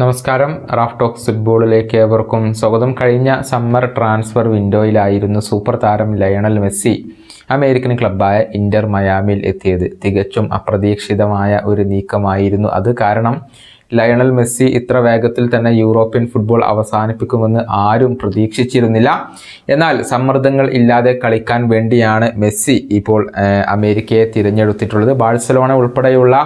നമസ്കാരം. Raf talks ഫുട്ബോളിലേക്ക് ഏവർക്കും സ്വാഗതം. കഴിഞ്ഞ സമ്മർ ട്രാൻസ്ഫർ വിൻഡോയിലായിരുന്നു സൂപ്പർ താരം ലയണൽ മെസ്സി അമേരിക്കൻ ക്ലബ്ബായ ഇന്റർ മയാമിൽ എത്തിയത്. തികച്ചും അപ്രതീക്ഷിതമായ ഒരു നീക്കമായിരുന്നു അത്. കാരണം ലയണൽ മെസ്സി ഇത്ര വേഗത്തിൽ തന്നെ യൂറോപ്യൻ ഫുട്ബോൾ അവസാനിപ്പിക്കുമെന്ന് ആരും പ്രതീക്ഷിച്ചിരുന്നില്ല. എന്നാൽ സമ്മർദ്ദങ്ങൾ ഇല്ലാതെ കളിക്കാൻ വേണ്ടിയാണ് മെസ്സി ഇപ്പോൾ അമേരിക്കയെ തിരഞ്ഞെടുത്തിട്ടുള്ളത്. ബാഴ്സലോണ ഉൾപ്പെടെയുള്ള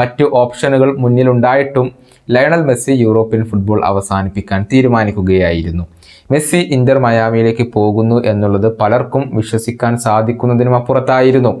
മറ്റു ഓപ്ഷനുകൾ മുന്നിലുണ്ടായിട്ടും ലയണൽ മെസ്സി യൂറോപ്യൻ ഫുട്ബോൾ അവസാനിപ്പിക്കാൻ തീരുമാനിക്കുകയായിരുന്നു. മെസ്സി ഇന്റർ മയാമിയിലേക്ക് പോകുന്നു എന്നുള്ളത് പലർക്കും വിശ്വസിക്കാൻ സാധിക്കുന്നതിനും അപ്പുറത്തായിരുന്നു.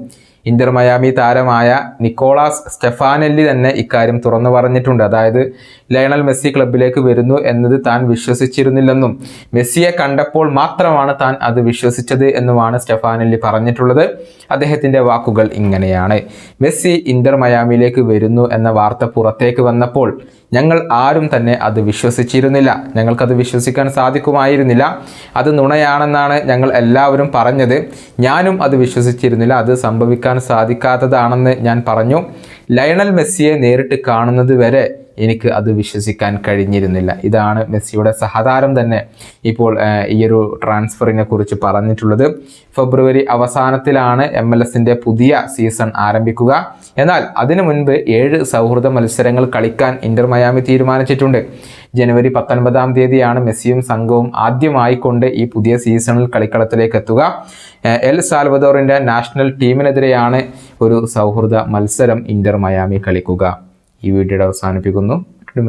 ഇന്റർ മയാമി താരമായ നിക്കോളാസ് സ്റ്റെഫാനെല്ലി തന്നെ ഇക്കാര്യം തുറന്നു പറഞ്ഞിട്ടുണ്ട്. അതായത് ലയണൽ മെസ്സി ക്ലബിലേക്ക് വരുന്നു എന്നത് താൻ വിശ്വസിച്ചിരുന്നില്ലെന്നും മെസ്സിയെ കണ്ടപ്പോൾ മാത്രമാണ് താൻ അത് വിശ്വസിച്ചത് എന്നുമാണ് സ്റ്റെഫാനല്ലി പറഞ്ഞിട്ടുള്ളത്. അദ്ദേഹത്തിന്റെ വാക്കുകൾ ഇങ്ങനെയാണ്. മെസ്സി ഇന്റർ മയാമിയിലേക്ക് വരുന്നു എന്ന വാർത്ത പുറത്തേക്ക് വന്നപ്പോൾ ഞങ്ങൾ ആരും തന്നെ അത് വിശ്വസിച്ചിരുന്നില്ല. ഞങ്ങൾക്കത് വിശ്വസിക്കാൻ സാധിക്കുമായിരുന്നില്ല. അത് നുണയാണെന്നാണ് ഞങ്ങൾ എല്ലാവരും പറഞ്ഞത്. ഞാനും അത് വിശ്വസിച്ചിരുന്നില്ല. അത് സംഭവിക്കാൻ സാധിക്കാത്തതാണെന്ന് ഞാൻ പറഞ്ഞു. ലയണൽ മെസ്സിയെ നേരിട്ട് കാണുന്നത് വരെ എനിക്ക് അത് വിശ്വസിക്കാൻ കഴിഞ്ഞിരുന്നില്ല. ഇതാണ് മെസ്സിയുടെ സഹതാരം തന്നെ ഇപ്പോൾ ഈയൊരു ട്രാൻസ്ഫറിനെ കുറിച്ച് പറഞ്ഞിട്ടുള്ളത്. ഫെബ്രുവരി അവസാനത്തിലാണ് എം എൽ എസിന്റെ പുതിയ സീസൺ ആരംഭിക്കുക. എന്നാൽ അതിനു മുൻപ് ഏഴ് സൗഹൃദ മത്സരങ്ങൾ കളിക്കാൻ ഇന്റർ മയാമി തീരുമാനിച്ചിട്ടുണ്ട്. ജനുവരി പത്തൊൻപതാം തീയതിയാണ് മെസ്സിയും സംഘവും ആദ്യമായി കൊണ്ട് ഈ പുതിയ സീസണിൽ കളിക്കളത്തിലേക്ക് എത്തുക. എൽ സാൽവദോറിന്റെ നാഷണൽ ടീമിനെതിരെയാണ് ഒരു സൗഹൃദ മത്സരം ഇന്റർ മയാമി കളിക്കുക. ഈ വീഡിയോയുടെ അവസാനിപ്പിക്കുന്നു.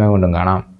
വീണ്ടും കാണാം.